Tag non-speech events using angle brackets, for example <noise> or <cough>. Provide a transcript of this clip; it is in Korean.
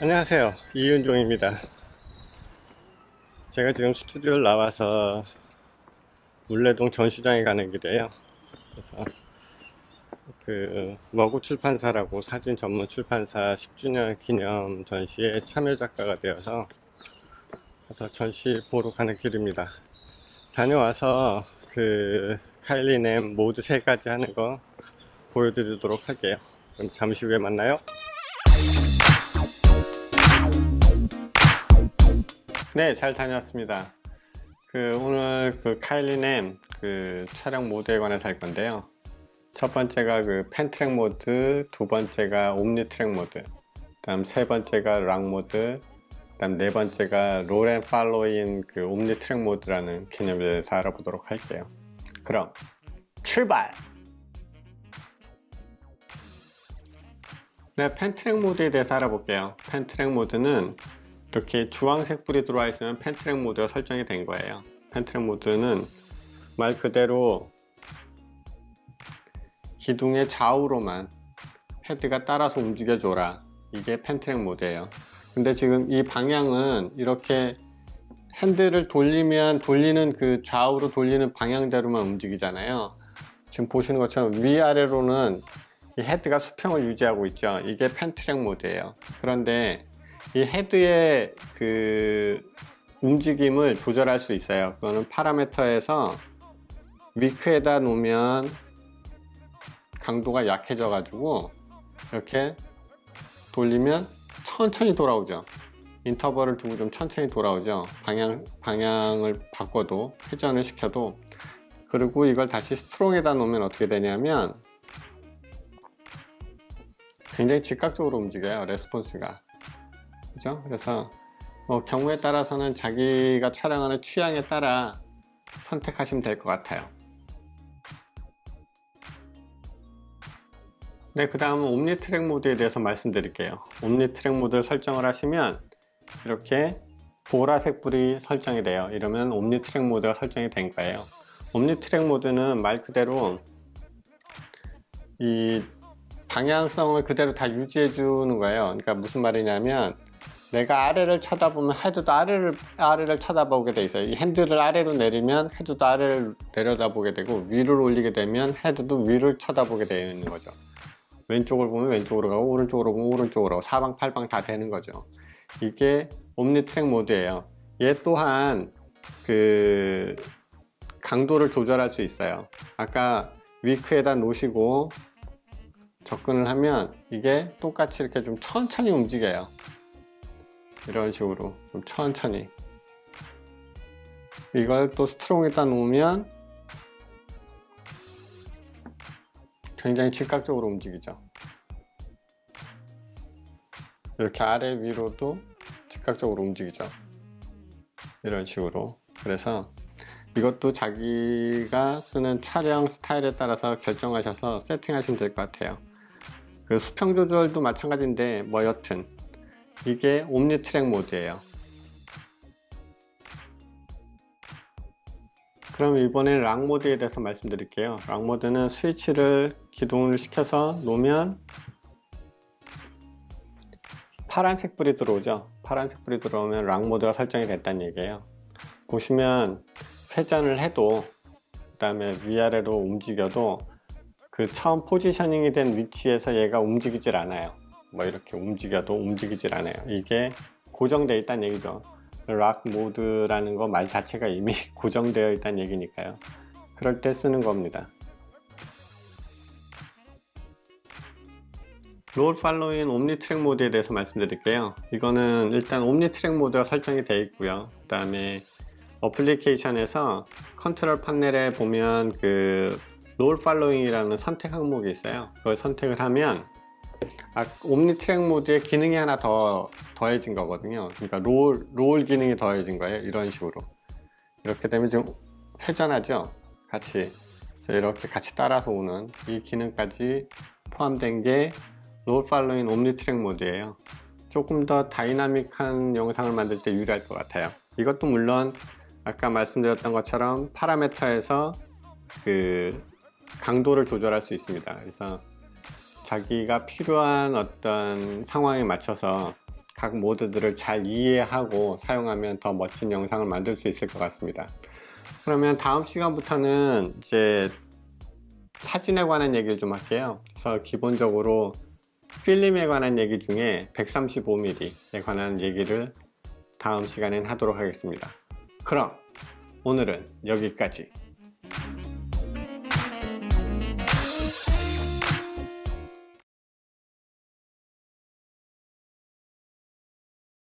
안녕하세요. 이윤종입니다. 제가 지금 스튜디오를 나와서 물레동 전시장에 가는 길이에요. 그래서 그 머구 출판사라고 사진 전문 출판사 10주년 기념 전시에 참여 작가가 되어서 가서 전시 보러 가는 길입니다. 다녀와서 그 카일리넴 모두 세 가지 하는 거 보여드리도록 할게요. 그럼 잠시 후에 만나요. 네, 잘 다녀왔습니다. 그 오늘 그 카일리넴 그 촬영 모드에 관해서 할 건데요. 첫 번째가 그 펜트랙 모드, 두 번째가 옴니 트랙 모드, 그다음 세 번째가 락 모드, 그다음 네 번째가 롤앤 팔로인 그 옴니 트랙 모드라는 개념에 대해서 알아보도록 할게요. 그럼 출발! 네, 펜트랙 모드에 대해서 알아볼게요. 펜트랙 모드는 이렇게 주황색 불이 들어와 있으면 펜트랙 모드가 설정이 된 거예요. 펜트랙 모드는 말 그대로 기둥의 좌우로만 헤드가 따라서 움직여 줘라. 이게 펜트랙 모드예요. 근데 지금 이 방향은 이렇게 핸들을 돌리면 돌리는 그 좌우로 돌리는 방향대로만 움직이잖아요. 지금 보시는 것처럼 위아래로는 이 헤드가 수평을 유지하고 있죠. 이게 펜트랙 모드예요. 그런데 이 헤드의 그 움직임을 조절할 수 있어요. 그거는 파라메터에서 위크에다 놓으면 강도가 약해져 가지고 이렇게 돌리면 천천히 돌아오죠. 인터벌을 두고 좀 천천히 돌아오죠. 방향, 방향을 바꿔도, 회전을 시켜도. 그리고 이걸 다시 스트롱에다 놓으면 어떻게 되냐면 굉장히 즉각적으로 움직여요. 레스폰스가. 그죠? 그래서 뭐 경우에 따라서는 자기가 촬영하는 취향에 따라 선택하시면 될 것 같아요. 네, 그 다음은 옴니 트랙 모드에 대해서 말씀드릴게요. 옴니 트랙 모드를 설정을 하시면 이렇게 보라색 불이 설정이 돼요. 이러면 옴니 트랙 모드가 설정이 된 거예요. 옴니 트랙 모드는 말 그대로 이 방향성을 그대로 다 유지해 주는 거예요. 그러니까 무슨 말이냐면 내가 아래를 쳐다보면 헤드도 아래를 아래를 쳐다보게 돼 있어요. 이 핸들을 아래로 내리면 헤드도 아래를 내려다보게 되고 위를 올리게 되면 헤드도 위를 쳐다보게 되어 있는 거죠. 왼쪽을 보면 왼쪽으로 가고 오른쪽으로 보면 오른쪽으로 가고 사방 팔방 다 되는 거죠. 이게 옴니 트랙 모드예요. 얘 또한 그 강도를 조절할 수 있어요. 아까 위크에다 놓으시고 접근을 하면 이게 똑같이 이렇게 좀 천천히 움직여요. 이런 식으로 좀 천천히. 이걸 또 스트롱에다 놓으면 굉장히 즉각적으로 움직이죠. 이렇게 아래 위로도 즉각적으로 움직이죠. 이런 식으로. 그래서 이것도 자기가 쓰는 촬영 스타일에 따라서 결정하셔서 세팅하시면 될 것 같아요. 그 수평 조절도 마찬가지인데 뭐 여튼 이게 옴니 트랙 모드예요. 그럼 이번엔 락 모드에 대해서 말씀드릴게요. 락 모드는 스위치를 기동을 시켜서 놓으면 파란색 불이 들어오죠. 파란색 불이 들어오면 락 모드가 설정이 됐다는 얘기예요. 보시면 회전을 해도 그 다음에 위아래로 움직여도 그 처음 포지셔닝이 된 위치에서 얘가 움직이질 않아요. 뭐 이렇게 움직여도 움직이질 않아요. 이게 고정되어 있다는 얘기죠. 락 모드라는 거 말 자체가 이미 <laughs> 고정되어 있다는 얘기니까요. 그럴 때 쓰는 겁니다. 롤 팔로잉 옴니 트랙 모드에 대해서 말씀드릴게요. 이거는 일단 옴니 트랙 모드가 설정이 되어 있고요. 그 다음에 어플리케이션에서 컨트롤 판넬에 보면 그 롤 팔로잉이라는 선택 항목이 있어요. 그걸 선택을 하면 아, 옴니 트랙 모드에 기능이 하나 더 더해진 거거든요. 그러니까 롤, 롤 기능이 더해진 거예요. 이런 식으로. 이렇게 되면 지금 회전하죠. 같이. 이렇게 같이 따라서 오는 이 기능까지 포함된 게 롤 팔로잉 옴니 트랙 모드예요. 조금 더 다이나믹한 영상을 만들 때 유리할 것 같아요. 이것도 물론 아까 말씀드렸던 것처럼 파라메터에서 그 강도를 조절할 수 있습니다. 그래서 자기가 필요한 어떤 상황에 맞춰서 각 모드들을 잘 이해하고 사용하면 더 멋진 영상을 만들 수 있을 것 같습니다. 그러면 다음 시간부터는 이제 사진에 관한 얘기를 좀 할게요. 그래서 기본적으로 필름에 관한 얘기 중에 135mm에 관한 얘기를 다음 시간엔 하도록 하겠습니다. 그럼 오늘은 여기까지.